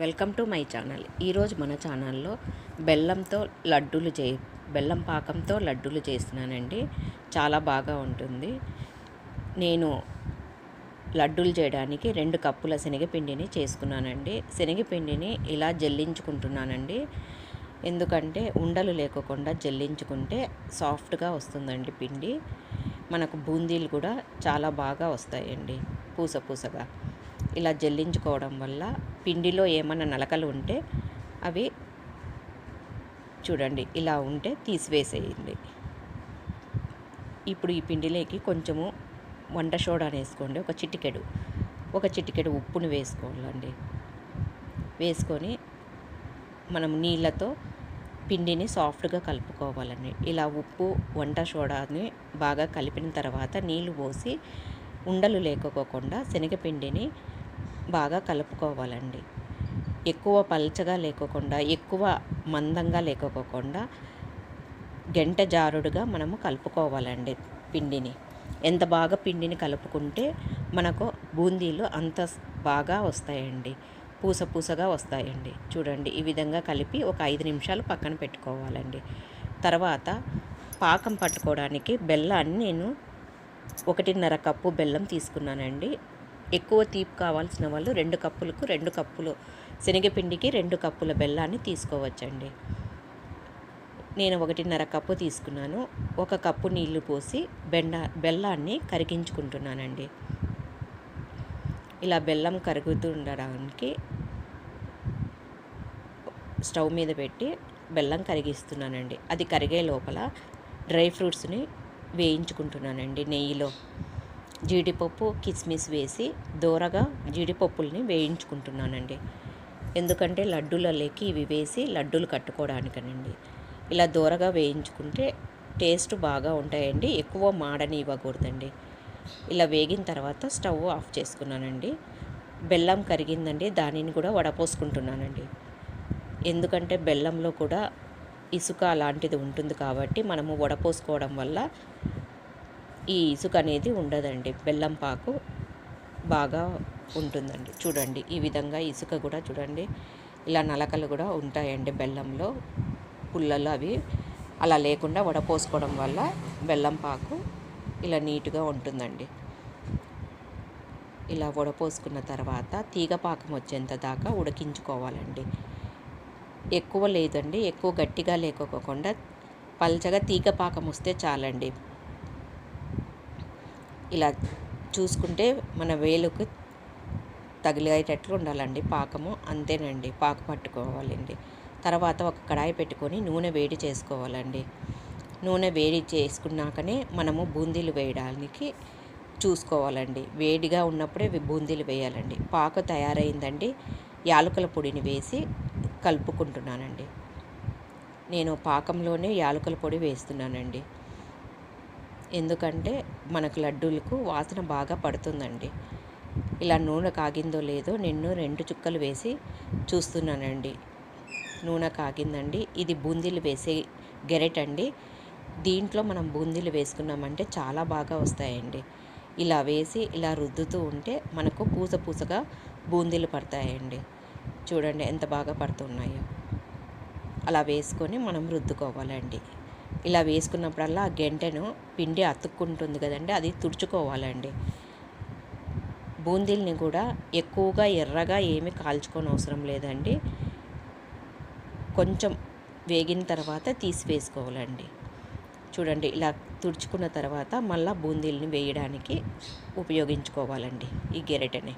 Welcome to my channel. ఈరోజు మన ఛానల్లో బెల్లంతో లడ్డూలు చే బెల్లం పాకంతో లడ్డూలు చేస్తున్నానండి. చాలా బాగా ఉంటుంది. నేను లడ్డూలు చేయడానికి రెండు కప్పుల శనగపిండిని చేసుకున్నానండి. శనగపిండిని ఇలా జల్లించుకుంటున్నానండి. ఎందుకంటే ఉండలు లేకోకుండా జల్లించుకుంటే సాఫ్ట్గా వస్తుందండి పిండి. మనకు బూందీలు కూడా చాలా బాగా వస్తాయండి. పూస పూసగా. ఇలా జల్లించుకోవడం వల్ల పిండిలో ఏమైనా నలకలు ఉంటే అవి చూడండి ఇలా ఉంటే తీసివేసేయండి. ఇప్పుడు ఈ పిండిలోకి కొంచెము వంట సోడా వేసుకోండి ఒక చిటికెడు. ఒక చిటికెడు ఉప్పును వేసుకోవాలండి. వేసుకొని మనం నీళ్ళతో పిండిని సాఫ్ట్గా కలుపుకోవాలండి. ఇలా ఉప్పు వంట సోడాని బాగా కలిపిన తర్వాత నీళ్ళు పోసి ఉండలు లేకపోకుండా శనగపిండిని బాగా కలుపుకోవాలండి. ఎక్కువ పల్చగా లేకోకుండా ఎక్కువ మందంగా లేకోకుండా గంట జారుడుగా మనము కలుపుకోవాలండి పిండిని. ఎంత బాగా పిండిని కలుపుకుంటే మనకు బూందీలు అంత బాగా వస్తాయండి. పూస పూసగా వస్తాయండి. చూడండి ఈ విధంగా కలిపి ఒక ఐదు నిమిషాలు పక్కన పెట్టుకోవాలండి. తర్వాత పాకం పట్టుకోవడానికి బెల్లాన్ని నేను ఒకటిన్నర కప్పు బెల్లం తీసుకున్నానండి. ఎక్కువ తీపి కావాల్సిన వాళ్ళు రెండు కప్పులకు రెండు కప్పులు శనగపిండికి రెండు కప్పుల బెల్లాన్ని తీసుకోవచ్చండి. నేను ఒకటిన్నర కప్పు తీసుకున్నాను. ఒక కప్పు నీళ్ళు పోసి బెండ బెల్లాన్ని కరిగించుకుంటున్నానండి. ఇలా బెల్లం కరుగుతూ ఉండడానికి స్టవ్ మీద పెట్టి బెల్లం కరిగిస్తున్నానండి. అది కరిగే లోపల డ్రై ఫ్రూట్స్ని వేయించుకుంటున్నానండి నెయ్యిలో. జీడిపప్పు కిస్మిస్ వేసి దూరగా జీడిపప్పుల్ని వేయించుకుంటున్నానండి. ఎందుకంటే లడ్డూలలోకి ఇవి వేసి లడ్డూలు కట్టుకోవడానికనండి. ఇలా దూరగా వేయించుకుంటే టేస్ట్ బాగా ఉంటాయండి ఎక్కువ మాడని ఇవ్వకూడదండి ఇలా వేగిన తర్వాత స్టవ్ ఆఫ్ చేసుకున్నానండి. బెల్లం కరిగిందండి దానిని కూడా వడపోసుకుంటున్నానండి. ఎందుకంటే బెల్లంలో కూడా ఇసుక అలాంటిది ఉంటుంది కాబట్టి మనము వడపోసుకోవడం వల్ల ఈ ఇసుక అనేది ఉండదండి. బెల్లం పాకు బాగా ఉంటుందండి. చూడండి ఈ విధంగా ఇసుక కూడా చూడండి ఇలా నలకలు కూడా ఉంటాయండి బెల్లంలో. పుల్లలు అవి అలా లేకుండా వడపోసుకోవడం వల్ల బెల్లం పాకు ఇలా నీట్గా ఉంటుందండి. ఇలా వడపోసుకున్న తర్వాత తీగ పాకం వచ్చేంత దాకా ఉడికించుకోవాలండి. ఎక్కువ లేదండి. ఎక్కువ గట్టిగా లేకోకుండా పల్చగా తీగ పాకం వస్తే చాలండి. ఇలా చూసుకుంటే మన వేలుకు తగిలేటట్లు ఉండాలండి పాకము. అంతేనండి. పాకు పట్టుకోవాలండి. తర్వాత ఒక కడాయి పెట్టుకొని నూనె వేడి చేసుకోవాలండి. నూనె వేడి చేసుకున్నాకనే మనము బూందీలు వేయడానికి చూసుకోవాలండి. వేడిగా ఉన్నప్పుడే బూందీలు వేయాలండి. పాకు తయారైందండి. యాలకుల పొడిని వేసి కలుపుకుంటున్నానండి. నేను పాకంలోనే యాలకుల పొడి వేస్తున్నానండి. ఎందుకంటే మనకు లడ్డూలకు వాసన బాగా పడుతుందండి. ఇలా నూనె కాగిందో లేదో నిన్ను రెండు చుక్కలు వేసి చూస్తున్నానండి. నూనె కాగిందండి. ఇది బూందీలు వేసే గెరెట్ అండి. దీంట్లో మనం బూందీలు వేసుకున్నామంటే చాలా బాగా వస్తాయండి. ఇలా వేసి ఇలా రుద్దుతూ ఉంటే మనకు పూస పూసగా బూందీలు పడతాయండి. చూడండి ఎంత బాగా పడుతున్నాయో. అలా వేసుకొని మనం రుద్దుకోవాలండి. ఇలా వేసుకున్నప్పుడల్లా ఆ గెంటెను పిండి అతుక్కుంటుంది కదండి అది తుడుచుకోవాలండి. బూందీల్ని కూడా ఎక్కువగా ఎర్రగా ఏమి కాల్చుకొని అవసరం లేదండి. కొంచెం వేగిన తర్వాత తీసి వేసుకోవాలండి. చూడండి ఇలా తుడుచుకున్న తర్వాత మళ్ళీ బూందీల్ని వేయడానికి ఉపయోగించుకోవాలండి ఈ గెరెటని.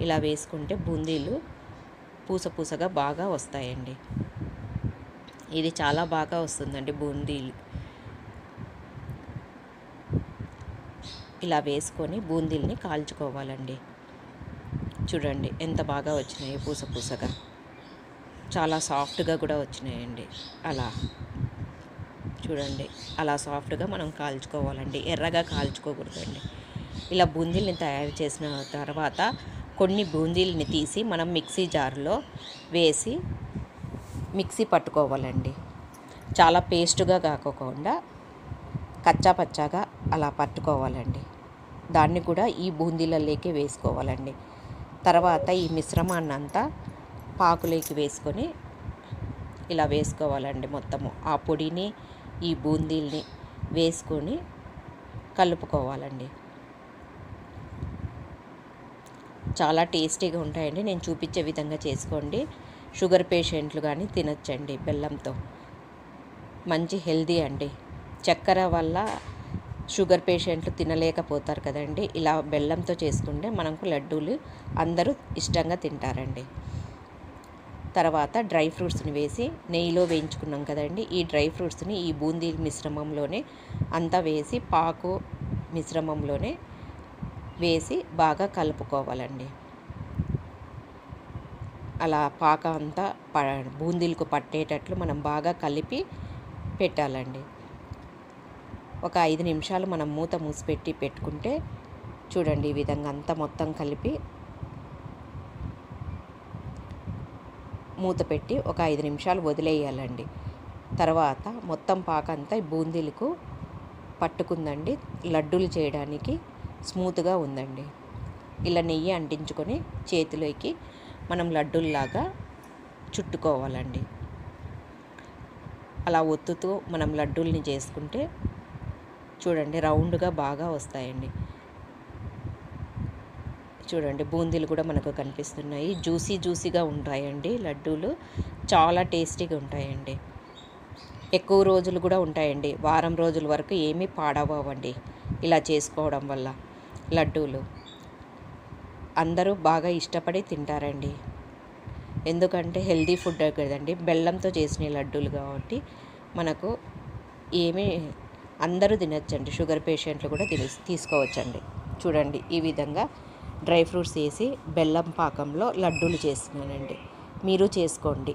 ఇలా వేసుకుంటే బూందీలు పూస పూసగా బాగా వస్తాయండి. ఇది చాలా బాగా వస్తుందండి బూందీలు. ఇలా వేసుకొని బూందీల్ని కాల్చుకోవాలండి. చూడండి ఎంత బాగా వచ్చినాయి పూస పూసగా చాలా సాఫ్ట్గా కూడా వచ్చినాయండి. అలా. చూడండి అలా సాఫ్ట్గా మనం కాల్చుకోవాలండి. ఎర్రగా కాల్చుకోకూడదండి. ఇలా బూందీల్ని తయారు చేసిన తర్వాత కొన్ని బూందీలని తీసి మనం మిక్సీ జార్లో వేసి మిక్సీ పట్టుకోవాలండి. చాలా పేస్ట్గా కాకోకుండా కచ్చా పచ్చాగా అలా పట్టుకోవాలండి. దాన్ని కూడా ఈ బూందీలలోకి వేసుకోవాలండి. తర్వాత ఈ మిశ్రమాన్ని అంతా పాకులోకి వేసుకొని ఇలా వేసుకోవాలండి మొత్తము. ఆ పొడిని ఈ బూందీల్ని వేసుకొని కలుపుకోవాలండి. చాలా టేస్టీగా ఉంటాయండి. నేను చూపించే విధంగా చేసుకోండి. షుగర్ పేషెంట్లు కానీ తినచ్చండి బెల్లంతో. మంచి హెల్దీ అండి. చక్కెర వల్ల షుగర్ పేషెంట్లు తినలేకపోతారు కదండి. ఇలా బెల్లంతో చేసుకుంటే మనకు లడ్డూలు అందరూ ఇష్టంగా తింటారండి. తర్వాత డ్రై ఫ్రూట్స్ని వేసి నెయ్యిలో వేయించుకున్నాం కదండి. ఈ డ్రై ఫ్రూట్స్ని ఈ బూందీ మిశ్రమంలోనే అంతా వేసి పాకు మిశ్రమంలోనే వేసి బాగా కలుపుకోవాలండి. అలా పాక అంతా ప బూందీలకు పట్టేటట్లు మనం బాగా కలిపి పెట్టాలండి. ఒక ఐదు నిమిషాలు మనం మూత మూసిపెట్టి పెట్టుకుంటే చూడండి ఈ విధంగా అంతా మొత్తం కలిపి మూత పెట్టి ఒక ఐదు నిమిషాలు వదిలేయాలండి. తర్వాత మొత్తం పాక అంతా బూందీలకు పట్టుకుందండి. లడ్డూలు చేయడానికి స్మూత్గా ఉందండి. ఇలా నెయ్యి అంటించుకొని చేతిలోకి మనం లడ్డూల్లాగా చుట్టుకోవాలండి. అలా ఒత్తుతూ మనం లడ్డూల్ని చేసుకుంటే చూడండి రౌండ్గా బాగా వస్తాయండి. చూడండి బూందీలు కూడా మనకు కనిపిస్తున్నాయి. జ్యూసీ జ్యూసీగా ఉంటాయండి లడ్డూలు. చాలా టేస్టీగా ఉంటాయండి. ఎక్కువ రోజులు కూడా ఉంటాయండి. వారం రోజుల వరకు ఏమీ పాడవండి ఇలా చేసుకోవడం వల్ల. లడ్డూలు. అందరూ బాగా ఇష్టపడి తింటారండి. ఎందుకంటే హెల్దీ ఫుడ్ కదండి. బెల్లంతో చేసిన లడ్డూలు కాబట్టి మనకు ఏమీ అందరూ తినొచ్చండి. షుగర్ పేషెంట్లు కూడా తిని తీసుకోవచ్చండి. చూడండి ఈ విధంగా డ్రై ఫ్రూట్స్ వేసి బెల్లం పాకంలో లడ్డూలు చేస్తున్నానండి. మీరు చేసుకోండి.